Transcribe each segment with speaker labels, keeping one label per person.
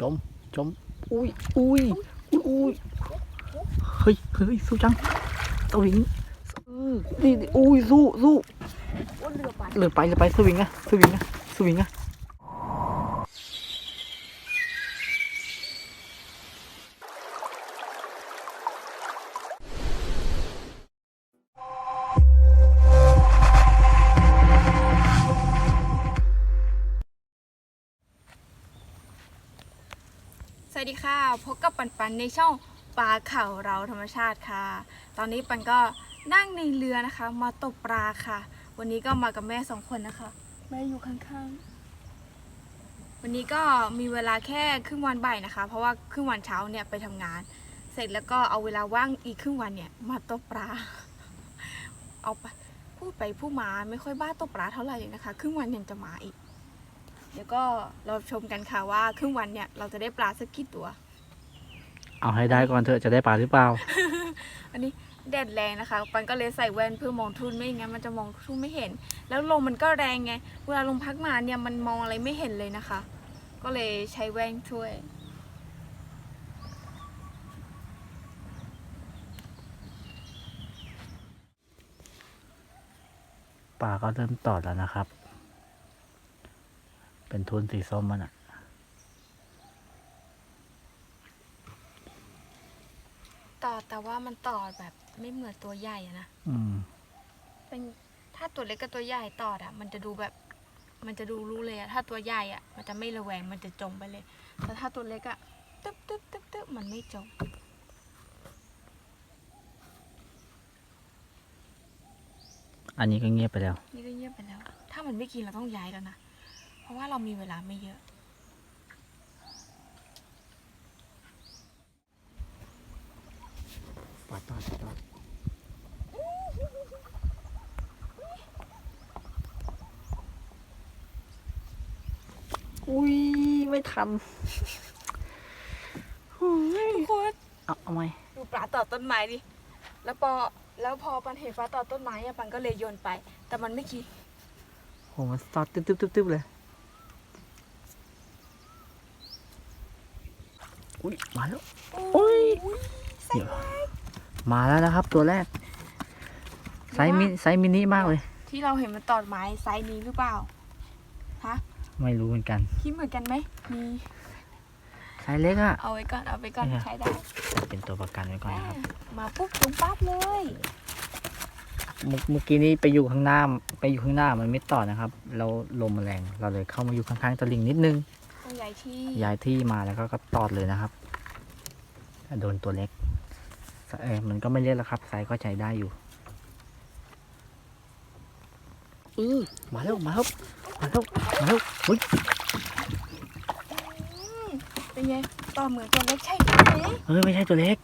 Speaker 1: จมจมอุ้ยอุ้ยอุ้ยเฮ้ยเฮ้ยสู้จังสวิงเออนี่นี่อุ้ยสู้สู้
Speaker 2: อ้วนเรือไป
Speaker 1: เหลือไปเหลือไปสวิงอะสวิงอะสวิงอะ
Speaker 2: วัสดีค่ะ พบกับปันปันในช่องปลาเข่าเราธรรมชาติค่ะ ตอนนี้ปันก็นั่งในเรือนะคะ มาตกปลาค่ะ วันนี้ก็มากับแม่สองคนนะคะ แม่อยู่ข้างๆ วันนี้ก็มีเวลาแค่ครึ่งวันบ่ายนะคะ เพราะว่าครึ่งวันเช้าเนี่ยไปทำงาน เสร็จแล้วก็เอาเวลาว่างอีกครึ่งวันเนี่ยมาตกปลา เอาไปพูดไปพูดมาไม่ค่อยบ้าตกปลาเท่าไหร่เลยนะคะ ครึ่งวันยังจะมาอีก เดี๋ยวก็เราชมกันค่ะว่าครึ่งวันเนี่ยเราจะได้ปลาสักกี่ตัว
Speaker 1: เอาให้ได้ก่อนเถอะจะได้ปลาหรือเปล่า
Speaker 2: อันนี้แดดแรงนะคะ ปันก็เลยใส่แว่นเพื่อมองทุ่นไม่งั้นมันจะมองทุ่นไม่เห็น แล้วลมมันก็แรงไง เวลาลมพัดมาเนี่ยมันมองอะไรไม่เห็นเลยนะคะ ก็เลยใช้แว่นช่วย
Speaker 1: ปลาก็เริ่มตอดแล้วนะครับ เป็นทุนสีส้มมันอะ
Speaker 2: ต่อแต่ว่ามันต่อแบบไม่เหมือนตัวใหญ่อะนะ
Speaker 1: อืม
Speaker 2: เป็นถ้าตัวเล็กกับตัวใหญ่ต่ออะมันจะดูแบบ มันจะดูรู้เลยอะถ้าตัวใหญ่อะมันจะไม่ระแวงมันจะจมไปเลย แต่ถ้าตัวเล็กอะตึ๊บตึ๊บตึ๊บตึ๊บมันไม่จม
Speaker 1: อันนี้ก็เงียบไปแล้ว
Speaker 2: นี่ก็เงียบไปแล้ว ถ้ามันไม่กินเราต้องย้ายแล้วนะเพ ราะว่าเรามีเวลาไม่เยอะ
Speaker 1: ปลาตอดตอดอุ้ย ไม่ทันโอ้ย
Speaker 2: ทุกคน
Speaker 1: เอาเอาไหม
Speaker 2: ดูปลาต่อต้นไม้ดิ แล้วพอแล้วพอปันเห็นฟ้าต่อต้นไม้อะปันก็เลยโยนไป แต่มันไม่กิน
Speaker 1: โหมันตอดตึ๊บตึ๊บตึ๊บตึ๊บเลย อุ้ยมาแล้วโอ้ยเดี๋ยวมาแล้วนะครับ ตัวแรก ไซส์มิไซส์มินิมากเลย
Speaker 2: ที่เราเห็นมันตอดไม้ไซส์นี้หรือเปล่าฮะ
Speaker 1: ไม่รู้เหมือนกัน
Speaker 2: คิดเหมือนกันไหมมี
Speaker 1: ไซส์เล็กอะ
Speaker 2: เอาไว้ก่อนเอาไว้ก่อน
Speaker 1: เนี่ย
Speaker 2: ใช้ได้
Speaker 1: เป็นตัวประกันไว้ก่อนนะครับ
Speaker 2: มาปุ๊บจุงปั๊บเลย
Speaker 1: เมื่อเมื่อกี้นี้ไปอยู่ข้างหน้า ไปอยู่ข้างหน้ามันไม่ต่อนะครับ เราลมมันแรง เราเลยเข้ามาอยู่ข้างๆตะลิงนิดนึง
Speaker 2: ตัวใหญ่ที่
Speaker 1: ย้ายที่มาแล้วก็ก็ตอดเลยนะครับโดนตัวเล็กเออมันก็ไม่เล็กแล้วครับไซส์ก็ใช้ได้อยู่อือมาแล้วมาแล้วมาแล้วมาแล้วเฮ้ย
Speaker 2: อืมเป็นไงต่อเหมือนตัวเล็กใช่ไหม
Speaker 1: เฮ้ยไม่ใช่ตัวเล็ก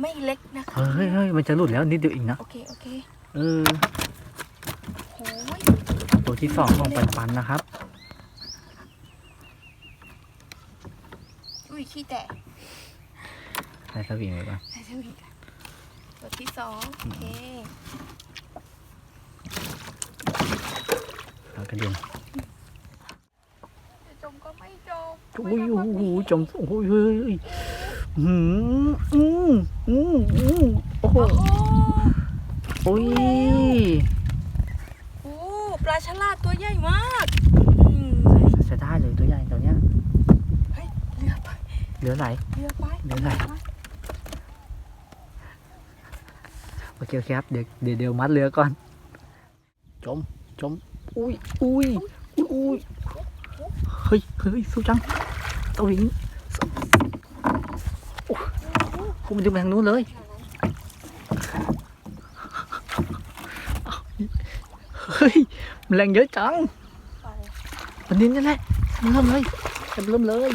Speaker 2: ไม่เล็กนะคะ
Speaker 1: เฮ้ยเฮ้ยมันจะหลุดแล้วนิดเดียวอีกนะ
Speaker 2: โอเคโอเค
Speaker 1: เออ
Speaker 2: โอ้ย
Speaker 1: ตัวที่สองของปันปันๆนะครับ
Speaker 2: อุ้ย ขี้แตะ
Speaker 1: ใส่สวิงไว้ก่อน
Speaker 2: ใส่สวิงกันตัวที่สองโอเค
Speaker 1: แล้วกระเด็น
Speaker 2: จะจมก็ไม่จม
Speaker 1: โอ้ยโอ้โหจมโอ้ยเฮ้ยหืมอืมอืมอืมโอ้โห
Speaker 2: โอ้โห
Speaker 1: โอ้ย
Speaker 2: โอ้ปลาฉลาดตัวใหญ่มากอืม
Speaker 1: ใช้ได้เลยตัวใหญ่ตัวเนี้ย
Speaker 2: เฮ้ยเรือ ไป
Speaker 1: เหลือไหล
Speaker 2: เรือไป
Speaker 1: เรือไหนโอเคโอเคครับเดี๋ยวเดี๋ยวเดี๋ยวมัดเรือก่อนจมจมอุ้ยอุ้ยอุ้ยอุ้ยเฮ้ยเฮ้ยสู้จังตวิงโอ้คุณมันดึงไปทางนู้นเลยเฮ้ยมันแรงเยอะจัง
Speaker 2: ไปเลย
Speaker 1: วันนี้นี่แหละเริ่มเลยเริ่มเลย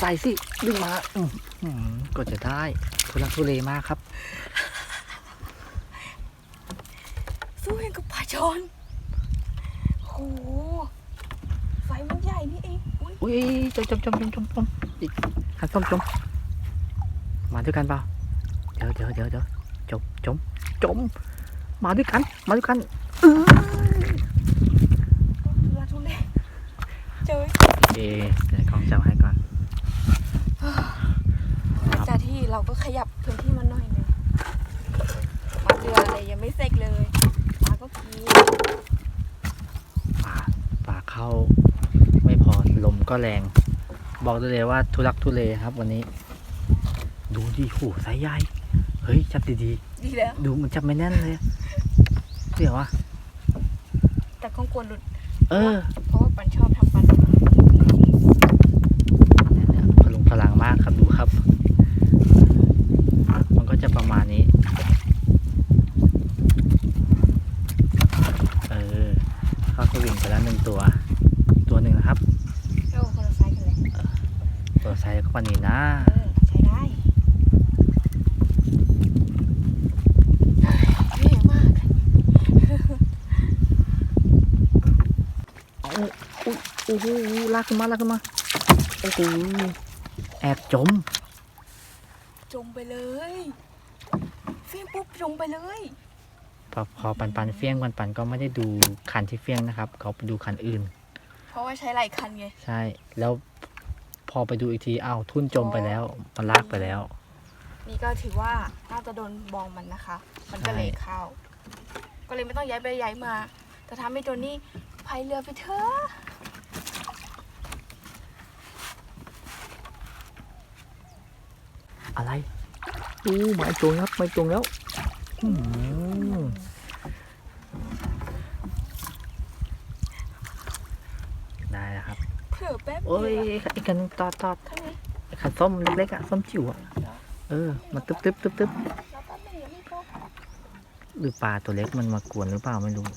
Speaker 1: ใส่สิดึงมาอืมอืมก็จะได้ทุลักทุเลมากครับ
Speaker 2: สู้เองกับปลาชอนโอ้โหไฟมันใหญ่นี่เองอุ้ย
Speaker 1: อุ้ยจมจมจมจมจมจมอีกหันส้มจมมาด้วยกันเปล่าเดี๋ยวเดี๋ยวเดี๋ยวเดี๋ยวจมจมจมมาด้วยกันมาด้วยกันเออ
Speaker 2: ทุลักทุเลเจอ
Speaker 1: โอเคเดี๋ยวกล้องจับให้ก่อน
Speaker 2: หลังจากที่ เราก็ขยับพื้นที่มาหน่อยหนึงมาเรืออะไรยังไม่เสร็จเลยปลาก็กิน
Speaker 1: ป่าป่าเข้า ไม่พอลมก็แรง บอกได้เลยว่าทุลักทุเลครับ วันนี้ ดูดิโหสายใหญ่เฮ้ยจับดี
Speaker 2: ดีแล้ว
Speaker 1: ๆดูมันจับไม่แน่นเลยเดี๋ยววะ
Speaker 2: แต่ก็กลัวหลุด
Speaker 1: เออ
Speaker 2: เพราะว่าปันชอบทำปัน
Speaker 1: เนี่ยเนี่ยพลุงพลังมากครับดูครับ มันก็จะประมาณนี้ เออ เข้าสวิงไปแล้วหนึ่ง ตัวตัวหนึ่งนะครับ
Speaker 2: โอ้คนละไซส์กันเลย
Speaker 1: ตัวไซส์ก็ปานนี้นะ
Speaker 2: เออใช้ได้เหนื่อยมาก
Speaker 1: เอาอุ๊ยโอ้โหลากขึ้นมาลากขึ้นมาโอ้โหแอบจม
Speaker 2: จมไปเลยเฟี้ยงปุ๊บจมไปเลย
Speaker 1: พอพอปันปันเฟี้ยงปันปันก็ไม่ได้ดูคันที่เฟี้ยงนะครับเขาไปดูคันอื่น
Speaker 2: เพราะว่าใช้หลายคันไง
Speaker 1: ใช่ แล้วพอไปดูอีกทีอ้าวทุ่นจมไปแล้วมันลากไปแล้ว
Speaker 2: นี่ก็ถือว่าน่าจะโดนบองมันนะคะ มันก็เลยเข้า ก็เลยไม่ต้องย้ายไปย้ายมา แต่ทำให้ตัวนี้พายเรือไปเถอะ
Speaker 1: อะไรอู้ไม้จงครับไม้จงแล้วอืมได้แล้วครับ
Speaker 2: เผื่อแป๊บ
Speaker 1: โอ้ยไอ้คันตอดตอดไอ้คันส้มเล็กๆอะส้มจิ๋วอะเออมาตึ๊บตึ๊บตึ๊บตึ๊บหรือปลาตัวเล็กมันมากวนหรือเปล่าไม่รู้
Speaker 2: ว่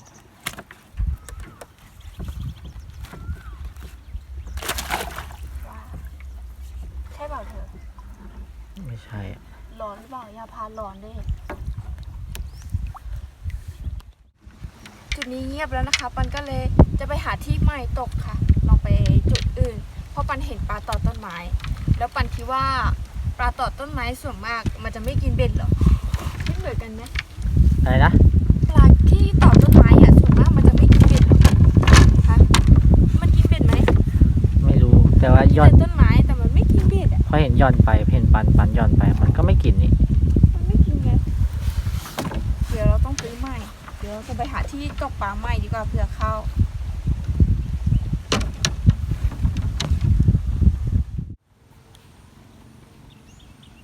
Speaker 2: าใช่เปล่าเธอ
Speaker 1: ไม่ใช่อะ
Speaker 2: ร้อนหรือเปล่าอย่าพาร้อนเด้ จุดนี้เงียบแล้วนะคะ ปันก็เลยจะไปหาที่ใหม่ตกค่ะ ลองไปจุดอื่น เพราะปันเห็นปลาต่อต้นไม้ แล้วปันคิดว่าปลาต่อต้นไม้ส่วนมากมันจะไม่กินเบ็ดหรอคิดเหมือนกันไหม
Speaker 1: อะไรนะ
Speaker 2: ปลาที่ต่อต้นไม้อะส่วนมากมันจะไม่กินเบ็ดหรอคะมันกินเบ็ดไหม
Speaker 1: ไม่รู้แต่ว่าย่อน
Speaker 2: แต่ต้นไม้แต่มันไม่กินเบ็ดอะ
Speaker 1: พอเห็นย่อนไปเห็นปันปันย่อนไปมันก็ไม่กินนี่
Speaker 2: มันไม่กินไงเดี๋ยวเราต้องซื้อใหม่ เราจะไปหาที่ตกปลาใหม่ดีกว่าเผื่อเข้า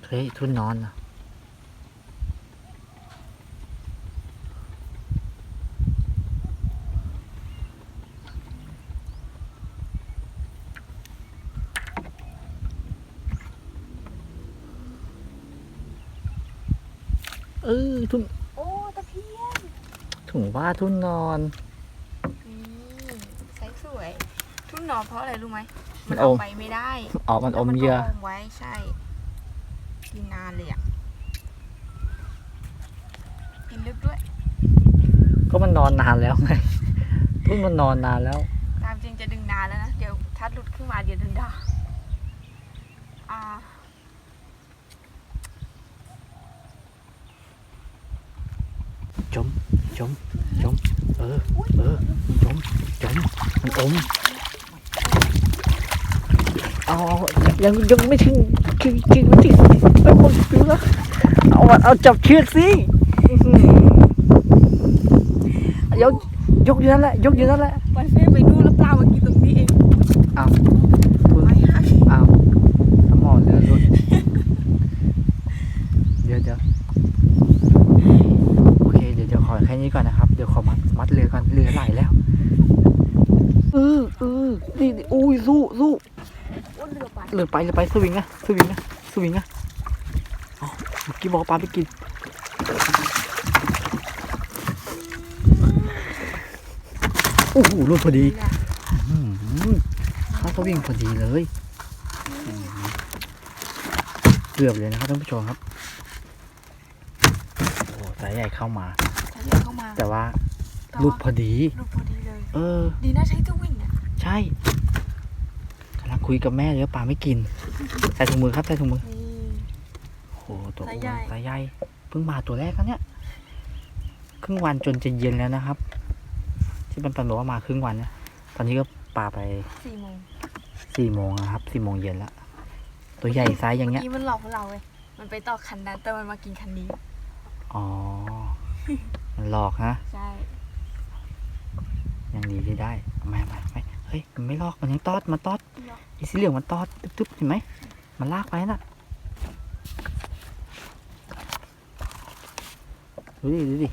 Speaker 1: เฮ้ย ทุ่นนอนอะเออทุ่น ถึงว่าทุ่นนอน
Speaker 2: อืมใสสวย ทุ่นนอนเพราะอะไรรู้ไหม
Speaker 1: มั
Speaker 2: มัน
Speaker 1: น
Speaker 2: เอา
Speaker 1: อม
Speaker 2: ไปไม่ได้
Speaker 1: ออกมันอม
Speaker 2: แล้ว
Speaker 1: เหยื่อ
Speaker 2: ก็มไว้ใช่กินนานเลยอะกินลึกด้วย
Speaker 1: ก็มันนอนนานแล้วไงทุ่นมันนอนนานแล้ว
Speaker 2: ตามจริงจะดึงนานแล้วนะ เดี๋ยวถ้าหลุดขึ้นมาเดี๋ยวดึงได้อ่า
Speaker 1: จม จม จม เออ เออ จม จม มันอม เอาเอายังยังไม่ถึงถึงถึงไม่ถึงเอ้ยผมดูแล้วเอาเอาจับเชือกสิอื้อหือยกยกอยู่นั่นแหละยกอยู่นั่นแหละ
Speaker 2: ไปเฟ่ไปดูแล้วปลามากินตรงนี้เอง
Speaker 1: เอาคุณ
Speaker 2: ไม่หัก
Speaker 1: เอาสมอเรือหลุดเดี๋ยวเดี๋ยวโอเค เดี๋ยวจะขอแค่นี้ก่อนนะครับ เดี๋ยวขอมัดมัดเรือก่อน เรือไหลแล้วเออเออนี่นี่อุ้ย สู้สู้
Speaker 2: อ้วนเรือไป
Speaker 1: เรือไปเรือไปสวิงอะสวิงอะสวิงอะเอาเมื่อกี้บอกปลาไปกินโอ้โหรุดพอดี
Speaker 2: นี่แหละ
Speaker 1: อืมเข้าสวิงพอดีเลยอืมเกือบเลยนะครับท่านผู้ชมครับโอ้สายใหญ่เข้ามา
Speaker 2: ใช้เรือเข้ามา
Speaker 1: แต่ว่า
Speaker 2: แต่
Speaker 1: หลุด
Speaker 2: ว่า
Speaker 1: พอดี
Speaker 2: หลุดพอดีเลย
Speaker 1: เออ
Speaker 2: ดีนะใช้ตัววิ่งเนี่ย
Speaker 1: ใช่กำลัง คุยกับแม่เลยว่าปลาไม่กิน ใส่ถุงมือครับใส่ถุงมือ
Speaker 2: นี่
Speaker 1: โอ้โหตัว
Speaker 2: สาย
Speaker 1: อ้วน
Speaker 2: ใหญ่
Speaker 1: สายใหญ่เพิ่งมาตัวแรกนะเนี่ยครึ่งวันจนจะเย็นแล้วนะครับ ที่ปันปันบอกว่ามาครึ่งวันนะตอนนี้ก็ไปปลาไป
Speaker 2: สี่โมง
Speaker 1: สี่โมงนะครับสี่โมงเย็นละตัวใหญ่ไซส์อย่างเงี้ย
Speaker 2: เมื่อกี้มันหลอกพวกเราเว้ยมันไปต่อคันนั้นแต่มันมากินคันนี้
Speaker 1: อ๋อ มันหลอกฮะ
Speaker 2: ใช่
Speaker 1: ยังดีที่ได้ ไม่ไม่ไม่ เฮ้ยมันไม่ลอกมันยังตอดมันตอดไอ้สีเหลืองมันตอดตึ๊บๆเห็นไหมมันลากไปน่ะดูดิดูดิ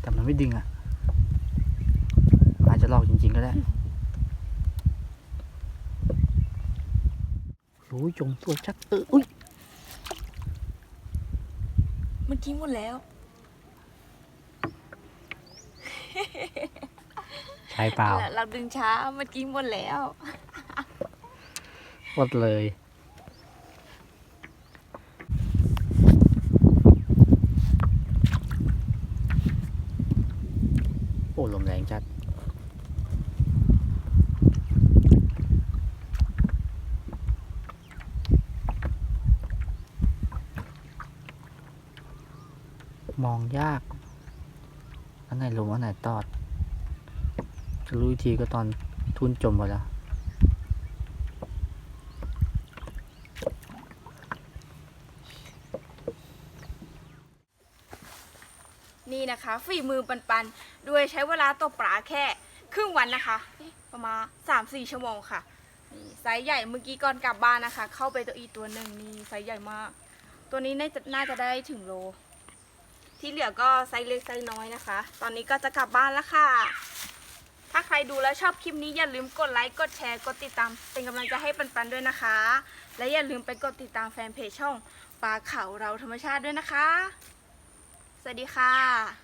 Speaker 1: แต่มันไม่ดึงอะอาจจะลอกจริง ๆ ก็ได้โอ้ยจมตัวชัดเอออุ้ย
Speaker 2: เมื่อกี้หมดแล้ว
Speaker 1: ใช่เปล่า
Speaker 2: เราเราดึงช้าเมื่อกี้หมดแล้ว
Speaker 1: หมดเลย โอ้ลมแรงจัดมองยาก อันไหนลมอันไหนตอดจะ รู้ทีก็ตอนทุนจมหมดแล้ว
Speaker 2: นี่นะคะฝีมือปันๆด้วยใช้เวลาตกปลาแค่ครึ่งวันนะคะ ประมาณ3-4 ชั่วโมงค่ะไซส์ใหญ่เมื่อกี้ก่อนกลับบ้านนะคะ เข้าไปตัวอีกตัวหนึ่งนี่ไซส์ใหญ่มาก ตัวนี้น่าจะน่าจะได้ถึงโล ที่เหลือก็ไซส์เล็กไซส์น้อยนะคะ ตอนนี้ก็จะกลับบ้านแล้วค่ะ ถ้าใครดูแล้วชอบคลิปนี้อย่าลืมกดไลค์ กดแชร์ กดติดตาม เป็นกำลังใจให้ปันๆด้วยนะคะ และอย่าลืมไปกดติดตามแฟนเพจช่องปลาเขาเราธรรมชาติด้วยนะคะ สวัสดีค่ะ